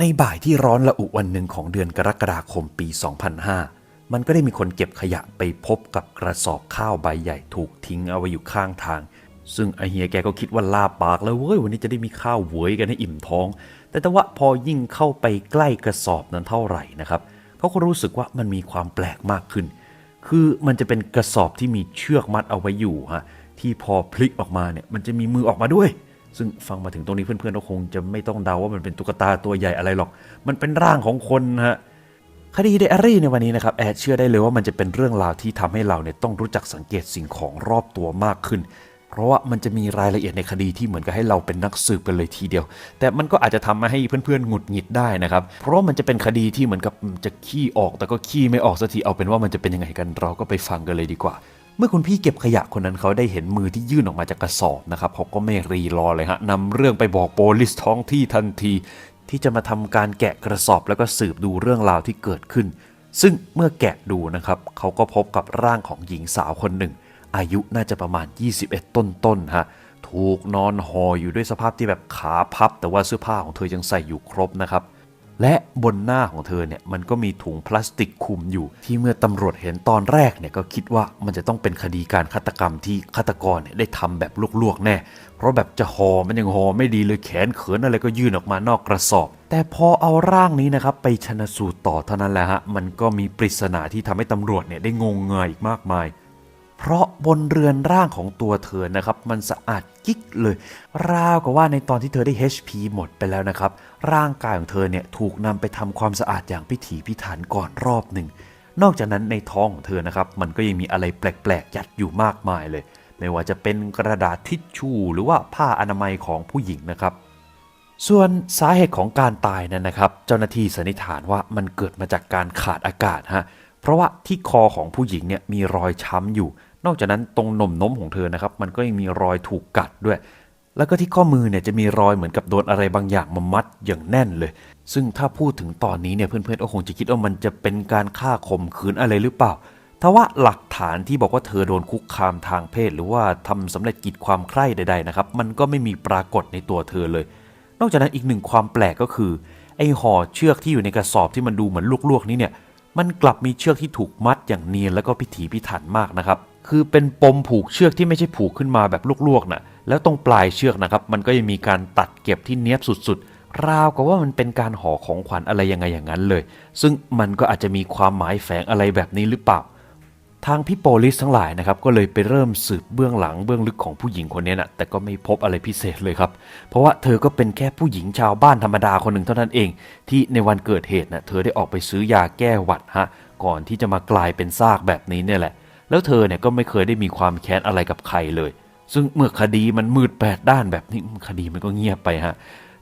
ในบ่ายที่ร้อนระอุวันหนึ่งของเดือนกรกฎาคมปี 2005 มันก็ได้มีคนเก็บขยะไปพบกับกระสอบข้าวใบใหญ่ถูกทิ้งเอาไว้อยู่ข้างทาง ซึ่งไอเฮียแกก็คิดว่าลาปากแล้วเว้ยวันนี้จะได้มีข้าวหวยกันให้อิ่มท้อง แต่แต่ว่าพอยิ่งเข้าไปใกล้กระสอบนั้นเท่าไหร่นะครับเขาก็รู้สึกว่ามันมีความแปลกมากขึ้น คือมันจะเป็นกระสอบที่มีเชือกมัดเอาไว้อยู่ฮะที่พอพลิกออกมาเนี่ยมันจะมีมือออกมาด้วย ซึ่งฟังมาถึงตรงนี้เพื่อนๆก็คงจะไม่ต้องเดาว่ามันเป็นตุ๊กตาตัวใหญ่อะไรหรอก มันเป็นร่างของคนฮะคดีไดอารี่ในวันนี้นะครับแอดเชื่อได้เลยว่ามันจะเป็นเรื่องราวที่ทำให้เราเนี่ยต้องรู้จักสังเกตสิ่งของรอบตัวมากขึ้น เพราะว่ามันจะมีรายละเอียดในคดีที่เหมือนกับให้เราเป็นนักสืบกันเลยทีเดียว แต่มันก็อาจจะทำมาให้เพื่อนๆหงุดหงิดได้นะครับ เพราะมันจะเป็นคดีที่เหมือนกับจะขี้ออก แต่ก็ขี้ไม่ออกสักทีเอาเป็นว่ามันจะเป็นยังไงกันเราก็ไปฟังกันเลยดีกว่า เมื่อคุณพี่เก็บขยะคนนั้นเขาได้เห็นมือที่ยื่นออกมาจากกระสอบนะครับเขาก็ไม่รีรอเลยฮะนำเรื่องไปบอกโปลิสท้องที่ทันที ที่จะมาทำการแกะกระสอบแล้วก็สืบดูเรื่องราวที่เกิดขึ้น ซึ่งเมื่อแกะดูนะครับเขาก็พบกับร่างของหญิงสาวคนหนึ่ง อายุน่าจะประมาณ 21 ต้นๆฮะถูกนอนห่ออยู่ด้วยสภาพที่แบบขาพับ แต่ว่าเสื้อผ้าของเธอยังใส่อยู่ครบนะครับ และบนหน้าของเธอเนี่ยมันก็มีถุงพลาสติกคลุมอยู่ ที่เมื่อตำรวจเห็นตอนแรกเนี่ยก็คิดว่ามันจะต้องเป็นคดีการฆาตกรรมที่ฆาตกรเนี่ยได้ทำแบบลวกๆแน่ เพราะแบบจะห่อมันยังห่อไม่ดีเลยแขนเขินอะไรก็ยื่นออกมานอกกระสอบ แต่พอเอาร่างนี้นะครับไปชนะสูตรต่อเท่านั้นแหละฮะมันก็มีปริศนาที่ทำให้ตำรวจเนี่ยได้งงเงยอีกมากมาย เพราะบนเรือนร่างของตัวเธอนะครับ มันสะอาดกิ๊กเลย ราวกับว่าในตอนที่เธอได้ HP หมดไปแล้วนะครับ ร่างกายของเธอเนี่ยถูกนำไปทำความสะอาดอย่างพิถีพิถันก่อนรอบหนึ่ง นอกจากนั้นในท้องของเธอนะครับ มันก็ยังมีอะไรแปลกๆยัดอยู่มากมายเลย ไม่ว่าจะเป็นกระดาษทิชชู่หรือว่าผ้าอนามัยของผู้หญิงนะครับส่วนสาเหตุของการตายนั้นนะครับ เจ้าหน้าที่สันนิษฐานว่ามันเกิดมาจากการขาดอากาศฮะเพราะว่าที่คอของผู้หญิงเนี่ยมีรอยช้ำอยู่ นอกจากนั้นตรงหนมน้มของเธอนะครับ มันก็ยังมีรอยถูกกัดด้วย แล้วก็ที่ข้อมือเนี่ยจะมีรอยเหมือนกับโดนอะไรบางอย่างมามัดอย่างแน่นเลย ซึ่งถ้าพูดถึงตอนนี้เนี่ยเพื่อนๆก็คงจะคิดว่ามันจะเป็นการฆ่าข่มขืนอะไรหรือเปล่าทว่าหลักฐานที่บอกว่าเธอโดนคุกคามทางเพศ หรือว่าทำสำเร็จกิจความใคร่ใด ๆ นะครับ มันก็ไม่มีปรากฏในตัวเธอเลย นอกจากนั้นอีกหนึ่งความแปลกก็คือ ไอ้ห่อเชือกที่อยู่ในกระสอบที่มันดูเหมือนลวกๆนี้เนี่ย มันกลับมีเชือกที่ถูกมัดอย่างเนียนแล้วก็พิถีพิถันมากนะครับ คือเป็นปมผูกเชือกที่ไม่ใช่ผูกขึ้นมาแบบลวกๆนะแล้วตรงปลายเชือกนะครับมันก็ยังมีการตัดเก็บที่เนี้ยบสุดๆ ราวกับว่ามันเป็นการห่อของขวัญอะไรยังไงอย่างนั้นเลย ซึ่งมันก็อาจจะมีความหมายแฝงอะไรแบบนี้หรือเปล่า ทางพี่โปลิสทั้งหลายนะครับก็เลยไปเริ่มสืบเบื้องหลังเบื้องลึกของผู้หญิงคนนี้นะแต่ก็ไม่พบอะไรพิเศษเลยครับ เพราะว่าเธอก็เป็นแค่ผู้หญิงชาวบ้านธรรมดาคนหนึ่งเท่านั้นเอง ที่ในวันเกิดเหตุนะเธอได้ออกไปซื้อยาแก้หวัดฮะก่อนที่จะมากลายเป็นซากแบบนี้เนี่ยแหละ แล้วเธอเนี่ยก็ไม่เคยได้มีความแค้นอะไรกับใครเลย ซึ่งเมื่อคดีมันมืดแปดด้านแบบนี้คดีมันก็เงียบไปฮะ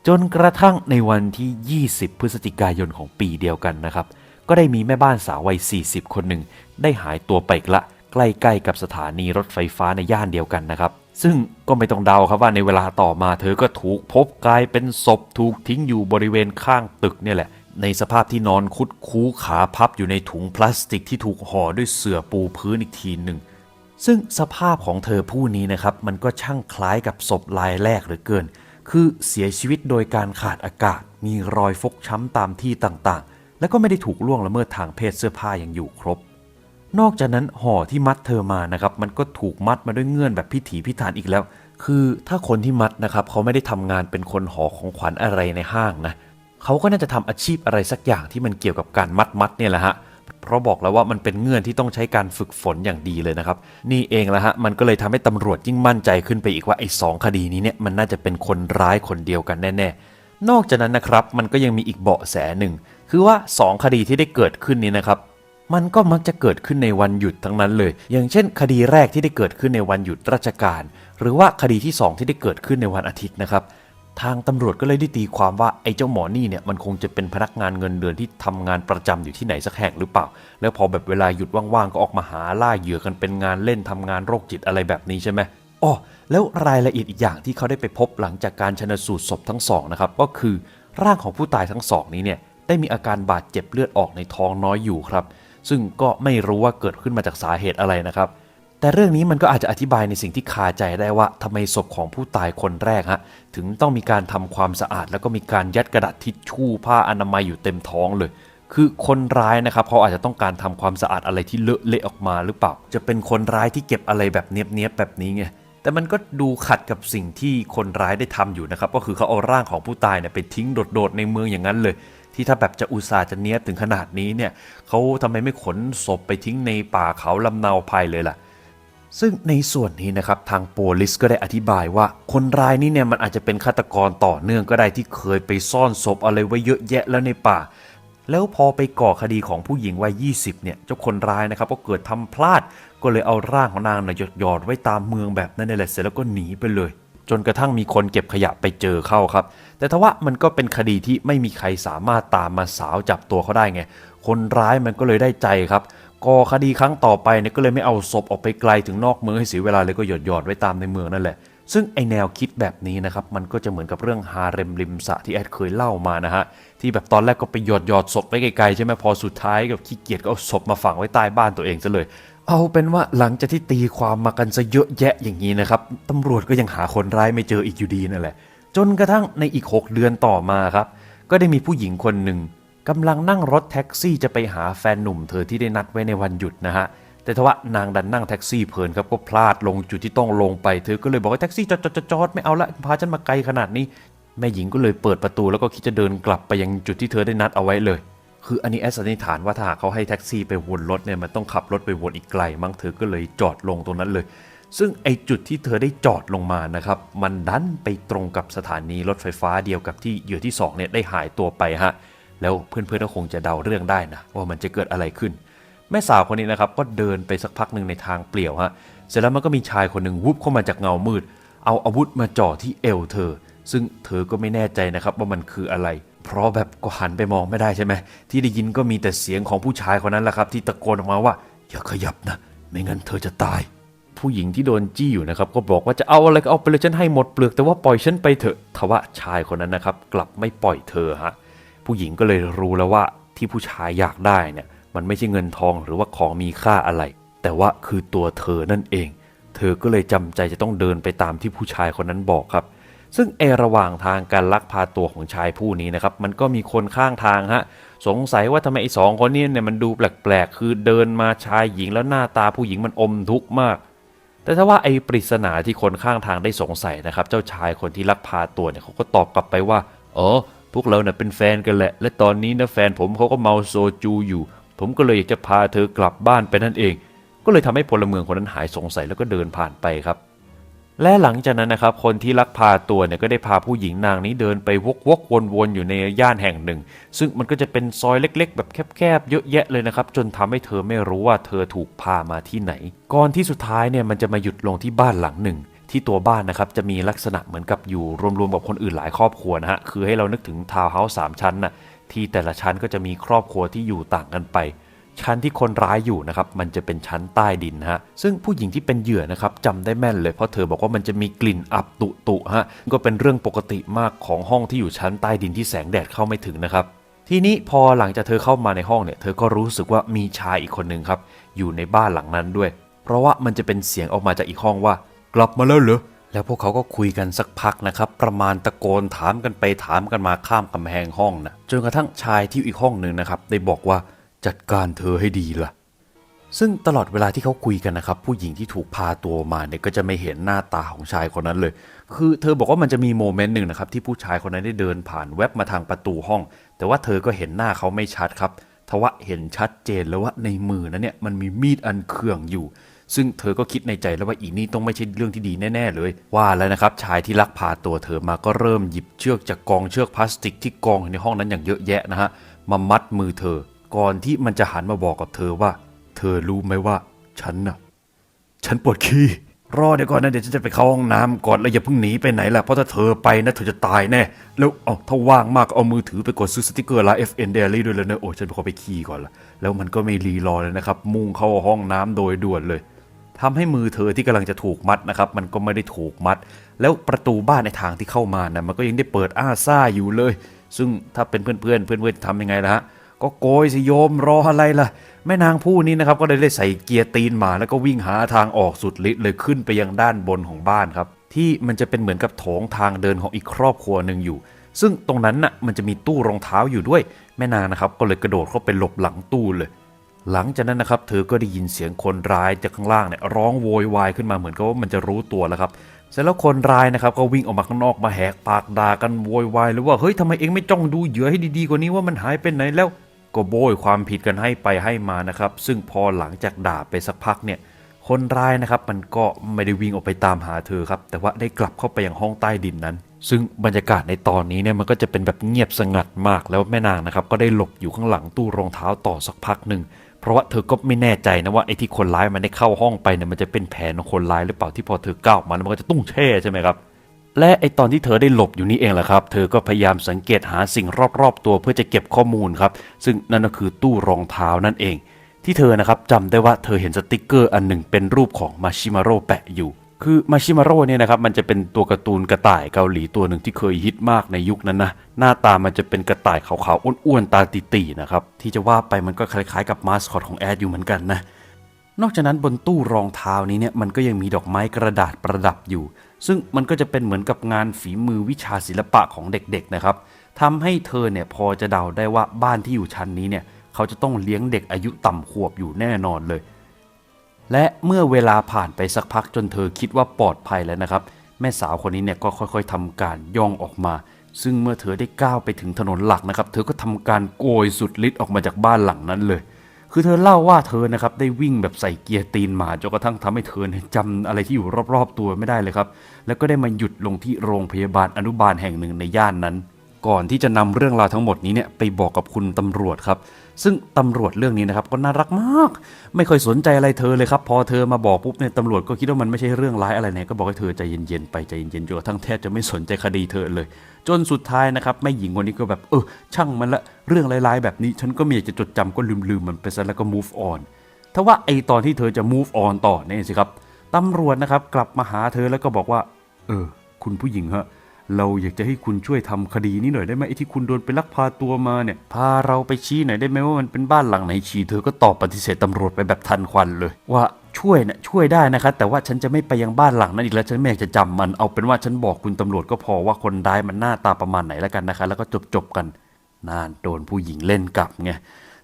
จนกระทั่งในวันที่ 20 พฤศจิกายนของปีเดียวกันนะครับก็ได้มีแม่บ้านสาววัย 40 คนหนึ่ง ได้หายตัวไปกละใกล้ๆกับสถานีรถไฟฟ้าในย่านเดียวกันนะครับ ซึ่งก็ไม่ต้องเดาครับว่าในเวลาต่อมาเธอก็ถูกพบกลายเป็นศพถูกทิ้งอยู่บริเวณข้างตึกเนี่ยแหละ ในสภาพที่นอนคุดคู้ขาพับอยู่ในถุงพลาสติกที่ถูกห่อด้วยเสื่อปูพื้นอีกทีหนึ่งซึ่งสภาพของเธอผู้นี้นะครับ มันก็ช่างคล้ายกับศพลายแรกเหลือเกิน คือเสียชีวิตโดยการขาดอากาศ มีรอยฟกช้ำตามที่ต่างๆ แล้วก็ไม่ได้ถูกล่วงละเมิดทางเพศเสื้อผ้ายังอยู่ครบ นอกจากนั้นห่อที่มัดเธอมานะครับ มันก็ถูกมัดมาด้วยเงื่อนแบบพิถีพิถันอีกแล้ว คือถ้าคนที่มัดนะครับ เขาไม่ได้ทำงานเป็นคนห่อของขวัญอะไรในห้างนะเขาก็น่าจะทำอาชีพอะไรสักอย่างที่มันเกี่ยวกับการมัดมัดเนี่ยแหละฮะเพราะบอกแล้วว่ามันเป็นเงื่อนที่ต้องใช้การฝึกฝนอย่างดีเลยนะครับ นี่เองแหละฮะมันก็เลยทำให้ตำรวจยิ่งมั่นใจขึ้นไปอีกว่าไอ้สองคดีนี้เนี่ยมันน่าจะเป็นคนร้ายคนเดียวกันแน่ๆนอกจากนั้นนะครับมันก็ยังมีอีกเบาะแสหนึ่งคือว่าสองคดีที่ได้เกิดขึ้นนี้นะครับ มันก็มักจะเกิดขึ้นในวันหยุดทั้งนั้นเลย อย่างเช่น คดีแรกที่ได้เกิดขึ้นในวันหยุดราชการ หรือว่าคดีที่ 2 ที่ได้เกิดขึ้นในวันอาทิตย์นะครับ ทางตำรวจก็เลยได้ตีความว่าไอ้เจ้าหมอนี่เนี่ยมันคงจะเป็นพนักงานเงินเดือนที่ทำงานประจำอยู่ที่ไหนสักแห่งหรือเปล่า แล้วพอแบบเวลาหยุดว่างๆก็ออกมาหาล่าเหยื่อกันเป็นงานเล่นทำงานโรคจิตอะไรแบบนี้ใช่ไหมอ๋อแล้วรายละเอียดอีกอย่างที่เขาได้ไปพบหลังจากการชนสูตรศพทั้งสองนะครับก็คือร่างของผู้ตายทั้งสองนี้เนี่ยได้มีอาการบาดเจ็บเลือดออกในท้องน้อยอยู่ครับ ซึ่งก็ไม่รู้ว่าเกิดขึ้นมาจากสาเหตุอะไรนะครับ แต่เรื่องนี้มันก็อาจจะอธิบายในสิ่งที่คาใจได้ว่าทำไมศพของผู้ตายคนแรกฮะถึงต้องมีการทำความสะอาด แล้วก็มีการยัดกระดาษทิชชู่ผ้าอนามัยอยู่เต็มท้องเลยคือคนร้ายนะครับเขาอาจจะต้องการทำความสะอาดอะไรที่เลอะเละออกมาหรือเปล่า จะเป็นคนร้ายที่เก็บอะไรแบบเนี้ยบๆแบบนี้ไงแต่มันก็ดูขัดกับสิ่งที่คนร้ายได้ทำอยู่นะครับ ก็คือเขาเอาร่างของผู้ตายเนี่ยไปทิ้งโดดๆในเมืองอย่างนั้นเลย ที่ถ้าแบบจะอุตส่าห์จะเนี้ยบถึงขนาดนี้เนี่ยเขาทำไมไม่ขนศพไปทิ้งในป่าเขาลำเนาภัยเลยล่ะ ซึ่งในส่วนนี้นะครับทางโปลิสก็ได้อธิบายว่า คนร้ายนี่เนี่ยมันอาจจะเป็นฆาตกรต่อเนื่องก็ได้ที่เคยไปซ่อนศพอะไรไว้เยอะแยะแล้วในป่า แล้วพอไปก่อคดีของผู้หญิงวัย 20 เนี่ยเจ้าคนร้ายนะครับก็เกิดทำพลาดก็เลยเอาร่างของนางเนี่ยหยอดๆไว้ตามเมืองแบบนั้นนี่แหละเสร็จแล้วก็หนีไปเลย จนกระทั่งมีคนเก็บขยะไปเจอเข้าครับ แต่ทว่ามันก็เป็นคดีที่ไม่มีใครสามารถตามมาสาวจับตัวเขาได้ไง คนร้ายมันก็เลยได้ใจครับก่อคดีครั้งต่อไปเนี่ยก็เลยไม่เอาศพออกไปไกลถึงนอกเมืองให้เสียเวลาเลยก็หยดหยอดไว้ตามในเมืองนั่นแหละ ซึ่งไอแนวคิดแบบนี้นะครับมันก็จะเหมือนกับเรื่องฮาเร็มริมสะที่แอดเคยเล่ามานะฮะที่แบบตอนแรกก็ไปหยอดหยอดศพไว้ไกลๆใช่ไหมพอสุดท้ายก็ขี้เกียจก็เอาศพมาฝังไว้ใต้บ้านตัวเองซะเลย เอาเป็นว่าหลังจากที่ตีความมากันซะเยอะแยะอย่างนี้นะครับตำรวจก็ยังหาคนร้ายไม่เจออีกอยู่ดีนั่นแหละ จนกระทั่งในอีก 6 เดือนต่อมาครับ ก็ได้มีผู้หญิงคนหนึ่งกำลังนั่งรถแท็กซี่จะไปหาแฟนหนุ่มเธอที่ได้นัดไว้ในวันหยุดนะฮะแต่ทว่านางดันนั่งแท็กซี่เพลินครับก็พลาดลงจุดที่ต้องลงไปเธอก็เลยบอกว่าแท็กซี่จอดจอดไม่เอาละพาฉันมาไกลขนาดนี้แม่หญิงก็เลยเปิดประตูแล้วก็คิดจะเดินกลับไปยังจุดที่เธอได้นัดเอาไว้เลย คืออันนี้แอสันนิษฐานว่าถ้าหากเขาให้แท็กซี่ไปวนรถเนี่ยมันต้องขับรถไปวนอีกไกลมั้งเธอก็เลยจอดลงตรงนั้นเลย ซึ่งไอจุดที่เธอได้จอดลงมานะครับ มันดันไปตรงกับสถานีรถไฟฟ้าเดียวกับที่เหยื่อที่สองเนี่ยได้หายตัวไปฮะแล้วเพื่อนๆก็คงจะเดาเรื่องได้นะว่ามันจะเกิดอะไรขึ้น แม่สาวคนนี้นะครับก็เดินไปสักพักหนึ่งในทางเปลี่ยวฮะเสร็จแล้วมันก็มีชายคนหนึ่งวุบเข้ามาจากเงามืด เอาอาวุธมาจ่อที่เอวเธอ ซึ่งเธอก็ไม่แน่ใจนะครับว่ามันคืออะไร เพราะแบบก็หันไปมองไม่ได้ใช่ไหมที่ได้ยินก็มีแต่เสียงของผู้ชายคนนั้นแหละครับ ที่ตะโกนออกมาว่า อย่าขยับนะ ไม่งั้นเธอจะตาย ผู้หญิงที่โดนจี้อยู่นะครับ ก็บอกว่าจะเอาอะไรก็เอาไปเลยฉันให้หมดเปลือกแต่ว่าปล่อยฉันไปเถอะทว่าชายคนนั้นนะครับ กลับไม่ปล่อยเธอฮะผู้หญิงก็เลยรู้แล้วว่าที่ผู้ชายอยากได้เนี่ย มันไม่ใช่เงินทองหรือว่าของมีค่าอะไร แต่ว่าคือตัวเธอนั่นเอง เธอก็เลยจำใจจะต้องเดินไปตามที่ผู้ชายคนนั้นบอกครับ ซึ่งเอระหว่างทางการลักพาตัวของชายผู้นี้นะครับ มันก็มีคนข้างทางฮะ สงสัยว่าทำไมไอ้สองคนนี้เนี่ยมันดูแปลกๆ คือเดินมาชายหญิงแล้วหน้าตาผู้หญิงมันอมทุกข์มาก แต่ถ้าว่าไอ้ปริศนาที่คนข้างทางได้สงสัยนะครับ เจ้าชายคนที่ลักพาตัวเนี่ยเขาก็ตอบกลับไปว่าอ๋อพวกเราเนี่ยเป็นแฟนกันแหละ และตอนนี้นะแฟนผมเขาก็เมาโซจูอยู่ ผมก็เลยอยากจะพาเธอกลับบ้านไปนั่นเอง ก็เลยทำให้พลเมืองคนนั้นหายสงสัยแล้วก็เดินผ่านไปครับ และหลังจากนั้นนะครับคนที่ลักพาตัวเนี่ยก็ได้พาผู้หญิงนางนี้เดินไปวกวกวนวนๆอยู่ในย่านแห่งหนึ่ง ซึ่งมันก็จะเป็นซอยเล็ก ๆ แบบแคบๆเยอะแยะเลยนะครับจนทำให้เธอไม่รู้ว่าเธอถูกพามาที่ไหน ก่อนที่สุดท้ายเนี่ยมันจะมาหยุดลงที่บ้านหลังหนึ่งที่ตัวบ้านนะครับจะมีลักษณะเหมือนกับอยู่รวมๆกับคนอื่นหลายครอบครัวนะฮะคือให้เรานึกถึงทาวน์เฮาส์สามชั้นน่ะที่แต่ละชั้นก็จะมีครอบครัวที่อยู่ต่างกันไป ชั้นที่คนร้ายอยู่นะครับมันจะเป็นชั้นใต้ดินฮะซึ่งผู้หญิงที่เป็นเหยื่อนะครับจำได้แม่นเลยเพราะเธอบอกว่ามันจะมีกลิ่นอับตุตุฮะก็เป็นเรื่องปกติมากของห้องที่อยู่ชั้นใต้ดินที่แสงแดดเข้าไม่ถึงนะครับทีนี้พอหลังจากเธอเข้ามาในห้องเนี่ยเธอก็รู้สึกว่ามีชายอีกคนหนึ่งครับอยู่ในบ้านหลังนั้นด้วย เพราะว่ามันจะเป็นเสียงออกมาจากอีกห้องว่า กลับมาแล้วเหรอแล้วพวกเขาก็คุยกันสักพักนะครับ ประมาณตะโกนถามกันไปถามกันมาข้ามกำแพงห้องนะจนกระทั่งชายที่อยู่อีกห้องหนึ่งนะครับได้บอกว่า จัดการเธอให้ดีล่ะ ซึ่งตลอดเวลาที่เขาคุยกันนะครับ ผู้หญิงที่ถูกพาตัวมาเนี่ยก็จะไม่เห็นหน้าตาของชายคนนั้นเลย คือเธอบอกว่ามันจะมีโมเมนต์หนึ่งนะครับที่ผู้ชายคนนั้นได้เดินผ่านแวบมาทางประตูห้อง แต่ว่าเธอก็เห็นหน้าเขาไม่ชัดครับทว่าเห็นชัดเจนแล้วว่าในมือนั้นเนี่ยมันมีมีดอันเคืองอยู่ ซึ่งเธอก็คิดในใจแล้วว่าอีนี่ต้องไม่ใช่เรื่องที่ดีแน่ ๆ เลย ว่าแล้วนะครับชายที่ลักพาตัวเธอมาก็เริ่มหยิบเชือกจากกองเชือกพลาสติกที่กองอยู่ในห้องนั้นอย่างเยอะแยะนะฮะมามัดมือเธอ ก่อนที่มันจะหันมาบอกกับเธอว่า เธอรู้ไหมว่า ฉันน่ะ ฉันปวดขี้รอเดี๋ยวก่อนนะเดี๋ยวฉันจะไปเข้าห้องน้ำก่อนแล้วอย่าเพิ่งหนีไปไหนล่ะเพราะถ้าเธอไปนะเธอจะตายแน่แล้วเอาถ้าว่างมากก็เอามือถือไปกดซื้อสติกเกอร์ลน์ FN Daily ด้วยเลยนะโอ้ฉันขอไปขี้ก่อนละแล้วมันก็ไม่รีรอเลยนะครับ มุ่งเข้าห้องน้ำโดยด่วนเลยทำให้มือเธอที่กำลังจะถูกมัดนะครับ มันก็ไม่ได้ถูกมัด แล้วประตูบ้านในทางที่เข้ามานะมันก็ยังได้เปิดอ้าซ่าอยู่เลย ซึ่งถ้าเป็นเพื่อนๆเพื่อนๆทำยังไงล่ะฮะ ก็โกยสิโยมรออะไรล่ะ แม่นางผู้นี้นะครับก็เลยได้ใส่เกียร์ตีนมาแล้วก็วิ่งหาทางออกสุดฤทธิ์เลยขึ้นไปยังด้านบนของบ้านครับ ที่มันจะเป็นเหมือนกับโถงทางเดินของอีกครอบครัวหนึ่งอยู่ ซึ่งตรงนั้นน่ะมันจะมีตู้รองเท้าอยู่ด้วย แม่นางนะครับก็เลยกระโดดเข้าไปหลบหลังตู้เลย หลังจากนั้นนะครับเธอก็ได้ยินเสียงคนร้ายจากข้างล่างเนี่ยร้องโวยวายขึ้นมาเหมือนกับว่ามันจะรู้ตัวแล้วครับเสร็จแล้วคนร้ายนะครับก็วิ่งออกมาข้างนอกมาแหกปากด่ากันโวยวายเลยว่าเฮ้ยทำไมเองไม่จ้องดูเหยื่อให้ดีๆกว่านี้ว่ามันหายไปไหนแล้ว ก็โบยความผิดกันให้ไปให้มานะครับ ซึ่งพอหลังจากด่าไปสักพักเนี่ย คนร้ายนะครับมันก็ไม่ได้วิ่งออกไปตามหาเธอครับ แต่ว่าได้กลับเข้าไปยังห้องใต้ดินนั้น ซึ่งบรรยากาศในตอนนี้เนี่ยมันก็จะเป็นแบบเงียบสงัดมากแล้วแม่นางนะครับ ก็ได้หลบอยู่ข้างหลังตู้รองเท้าต่อสักพักหนึ่งเพราะว่าเธอก็ไม่แน่ใจนะว่าไอ้ที่คนร้ายมันได้เข้าห้องไปเนี่ยมันจะเป็นแผนของคนร้ายหรือเปล่าที่พอเธอก้าวออกมาแล้วมันก็จะตุ้งแช่ใช่ไหมครับ และไอตอนที่เธอได้หลบอยู่นี่เองแหละครับ เธอก็พยายามสังเกตหาสิ่งรอบๆ ตัวเพื่อจะเก็บข้อมูลครับ ซึ่งนั่นก็คือตู้รองเท้านั่นเอง ที่เธอนะครับจำได้ว่าเธอเห็นสติกเกอร์อันหนึ่งเป็นรูปของมาชิมาโร่แปะอยู่ คือมาชิมาโร่เนี่ยนะครับมันจะเป็นตัวการ์ตูนกระต่ายเกาหลีตัวหนึ่งที่เคยฮิตมากในยุคนั้นนะหน้าตามันจะเป็นกระต่ายขาวๆอ้วนๆตาตีๆนะครับที่จะว่าไปมันก็คล้ายๆกับมาสคอตของแอดอยู่เหมือนกันนะนอกจากนั้นบนตู้รองเท้านี้เนี่ยมันก็ยังมีดอกไม้กระดาษประดับอยู่ ซึ่งมันก็จะเป็นเหมือนกับงานฝีมือวิชาศิลปะของเด็กๆนะครับทำให้เธอเนี่ยพอจะเดาได้ว่าบ้านที่อยู่ชั้นนี้เนี่ยเขาจะต้องเลี้ยงเด็กอายุต่ำขวบอยู่แน่นอนเลย และเมื่อเวลาผ่านไปสักพักจนเธอคิดว่าปลอดภัยแล้วนะครับ แม่สาวคนนี้เนี่ยก็ค่อยๆทำการย่องออกมา ซึ่งเมื่อเธอได้ก้าวไปถึงถนนหลักนะครับ เธอก็ทำการโกยสุดฤทธิ์ออกมาจากบ้านหลังนั้นเลย คือเธอเล่าว่าเธอนะครับได้วิ่งแบบใส่เกียร์ตีนหมาจนกระทั่งทำให้เธอเนี่ยจำอะไรที่อยู่รอบๆตัวไม่ได้เลยครับ แล้วก็ได้มาหยุดลงที่โรงพยาบาลอนุบาลแห่งหนึ่งในย่านนั้น ก่อนที่จะนำเรื่องราวทั้งหมดนี้เนี่ยไปบอกกับคุณตำรวจครับ ซึ่งตำรวจเรื่องนี้นะครับก็น่ารักมาก ไม่ค่อยสนใจอะไรเธอเลยครับ พอเธอมาบอกปุ๊บเนี่ยตำรวจก็คิดว่ามันไม่ใช่เรื่องร้ายอะไรเนี่ยก็บอกให้เธอใจเย็นๆไปใจเย็นๆจนกระทั่งแทบจะไม่สนใจคดีเธอเลย จนสุดท้ายนะครับแม่หญิงคนนี้ก็แบบเออช่างมันละเรื่องร้ายๆแบบนี้ ฉันก็ไม่อยากจะจดจำก็ลืมๆมันไปซะแล้วก็ move on ถ้าว่าไอตอนที่เธอจะ move on ต่อเนี่ยสิครับตำรวจนะครับกลับมาหาเธอแล้วก็บอกว่า เออ คุณผู้หญิงฮะ เราอยากจะให้คุณช่วยทำคดีนี้หน่อยได้ไหมไอ้ที่คุณโดนไปลักพาตัวมาเนี่ย พาเราไปชี้หน่อยได้ไหมว่ามันเป็นบ้านหลังไหนชี้เธอก็ตอบปฏิเสธตำรวจไปแบบทันควันเลย ว่าช่วยนะช่วยได้นะครับแต่ว่าฉันจะไม่ไปยังบ้านหลังนั้นอีกแล้วฉันไม่อยากจะจำมันเอาเป็นว่าฉันบอกคุณตำรวจก็พอว่าคนร้ายมันหน้าตาประมาณไหนแล้วกันนะคะแล้วก็จบจบกันนานโดนผู้หญิงเล่นกลับไง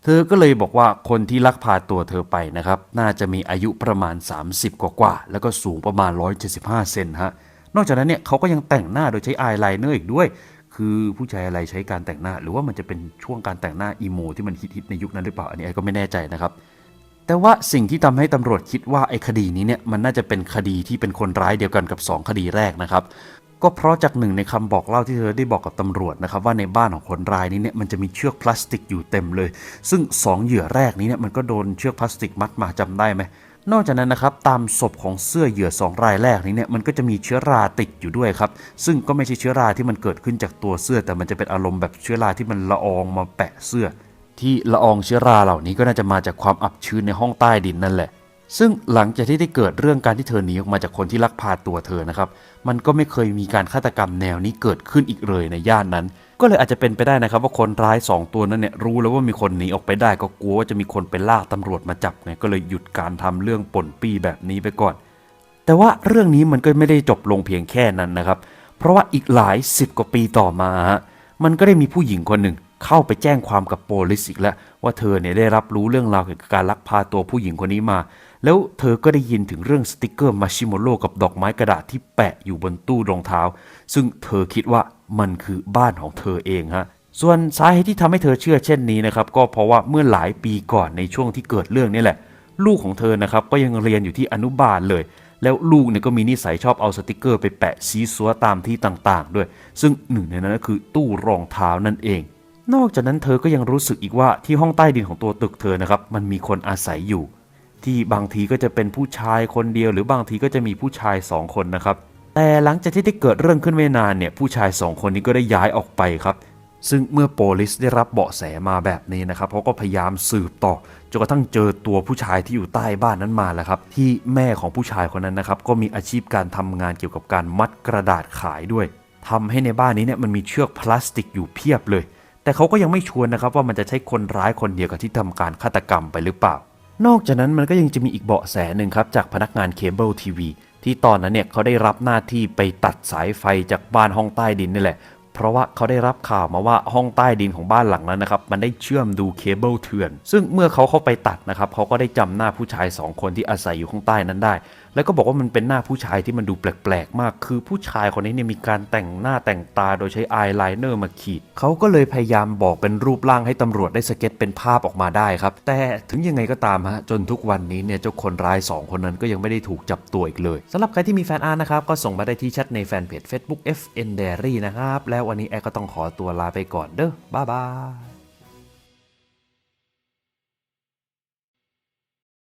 เธอก็เลยบอกว่าคนที่ลักพาตัวเธอไปนะครับ น่าจะมีอายุประมาณ 30 กว่ากว่า แล้วก็สูงประมาณ 175 เซนฮะ นอกจากนั้นเนี่ยเขาก็ยังแต่งหน้าโดยใช้อายไลเนอร์อีกด้วย คือผู้ชายอะไรใช้การแต่งหน้า หรือว่ามันจะเป็นช่วงการแต่งหน้าอีโมที่มันฮิตๆในยุคนั้นหรือเปล่าอันนี้ก็ไม่แน่ใจนะครับแต่ว่าสิ่งที่ทำให้ตำรวจคิดว่าไอ้คดีนี้เนี่ยมันน่าจะเป็นคดีที่เป็นคนร้ายเดียวกันกับ 2 คดีแรกนะครับ ก็เพราะจากหนึ่งในคำบอกเล่าที่เธอได้บอกกับตำรวจนะครับว่าในบ้านของคนร้ายนี้เนี่ยมันจะมีเชือกพลาสติกอยู่เต็มเลย ซึ่งสองเหยื่อแรกนี้เนี่ยมันก็โดนเชือกพลาสติกมัดมาจำได้ไหม นอกจากนั้นนะครับตามศพของเสื้อเหยื่อสองรายแรกนี้เนี่ยมันก็จะมีเชื้อราติดอยู่ด้วยครับ ซึ่งก็ไม่ใช่เชื้อราที่มันเกิดขึ้นจากตัวเสื้อ แต่มันจะเป็นอารมณ์แบบเชื้อราที่มันละอองมาแปะเสื้อ ที่ละอองเชื้อราเหล่านี้ก็น่าจะมาจากความอับชื้นในห้องใต้ดินนั่นแหละซึ่งหลังจากที่ได้เกิดเรื่องการที่เธอหนีออกมาจากคนที่ลักพาตัวเธอนะครับ มันก็ไม่เคยมีการฆาตกรรมแนวนี้เกิดขึ้นอีกเลยในย่านนั้น ก็เลยอาจจะเป็นไปได้นะครับว่าคนร้ายสองตัวนั้นเนี่ยรู้แล้วว่ามีคนหนีออกไปได้ก็กลัวว่าจะมีคนไปล่าตำรวจมาจับไงก็เลยหยุดการทำเรื่องป่นปี้แบบนี้ไปก่อน แต่ว่าเรื่องนี้มันก็ไม่ได้จบลงเพียงแค่นั้นนะครับ เพราะว่าอีกหลายสิบกว่าปีต่อมาฮะมันก็ได้มีผู้หญิงคนหนึ่งเข้าไปแจ้งความกับโปลิสอีกแล้วว่าเธอเนี่ยได้รับรู้เรื่องราวเกี่ยวกับการลักพาตัวผู้หญิงคนนี้มา แล้วเธอก็ได้ยินถึงเรื่องสติกเกอร์มาชิโมโร่กับดอกไม้กระดาษที่แปะอยู่บนตู้รองเท้า ซึ่งเธอคิดว่ามันคือบ้านของเธอเองฮะส่วนสาเหตุที่ทำให้เธอเชื่อเช่นนี้นะครับก็เพราะว่าเมื่อหลายปีก่อนในช่วงที่เกิดเรื่องนี่แหละ ลูกของเธอนะครับก็ยังเรียนอยู่ที่อนุบาลเลย แล้วลูกเนี่ยก็มีนิสัยชอบเอาสติกเกอร์ไปแปะซีซัวตามที่ต่างๆ ด้วย ซึ่งหนึ่งในนั้นก็คือตู้รองเท้านั่นเอง นอกจากนั้นเธอก็ยังรู้สึกอีกว่าที่ห้องใต้ดินของตัวตึกเธอนะครับมันมีคนอาศัยอยู่ ที่บางทีก็จะเป็นผู้ชายคนเดียว หรือบางทีก็จะมีผู้ชายสองคนนะครับ แต่หลังจากที่ได้เกิดเรื่องขึ้นไม่นานเนี่ยผู้ชายสองคนนี้ก็ได้ย้ายออกไปครับซึ่งเมื่อโปลิสได้รับเบาะแสมาแบบนี้นะครับเขาก็พยายามสืบต่อจนกระทั่งเจอตัวผู้ชายที่อยู่ใต้บ้านนั้นมาแล้วครับ ที่แม่ของผู้ชายคนนั้นนะครับ ก็มีอาชีพการทำงานเกี่ยวกับการมัดกระดาษขายด้วยทำให้ในบ้านนี้เนี่ยมันมีเชือกพลาสติกอยู่เพียบเลย แต่เขาก็ยังไม่ชวนนะครับว่ามันจะใช่คนร้ายคนเดียวกับที่ทำการฆาตกรรมไปหรือเปล่า นอกจากนั้นมันก็ยังจะมีอีกเบาะแสหนึ่งครับ จากพนักงานเคเบิลทีวีที่ตอนนั้นเนี่ยเขาได้รับหน้าที่ไปตัดสายไฟจากบ้านห้องใต้ดินนี่แหละ เพราะว่าเขาได้รับข่าวมาว่าห้องใต้ดินของบ้านหลังนั้นนะครับ มันได้เชื่อมดูเคเบิลเถื่อน ซึ่งเมื่อเขาเข้าไปตัดนะครับเขาก็ได้จำหน้าผู้ชายสองคนที่อาศัยอยู่ข้างใต้นั้นได้ แล้วก็บอกว่ามันเป็นหน้าผู้ชายที่มันดูแปลกๆ มาก คือผู้ชายคนนี้เนี่ยมีการแต่งหน้าแต่งตาโดยใช้อายไลเนอร์มาขีด เขาก็เลยพยายามบอกเป็นรูปร่างให้ตำรวจได้สเก็ตเป็นภาพออกมาได้ครับ แต่ถึงยังไงก็ตามฮะจนทุกวันนี้เนี่ยเจ้าคนร้าย 2 คนนั้นก็ยังไม่ได้ถูกจับตัวอีกเลยสำหรับใครที่มีแฟนอาร์นะครับก็ส่งมาได้ที่แชทในแฟนเพจ Facebook FN Diary นะครับแล้ววันนี้แอร์ก็ต้องขอตัวลาไปก่อนเด้อบ๊ายบาย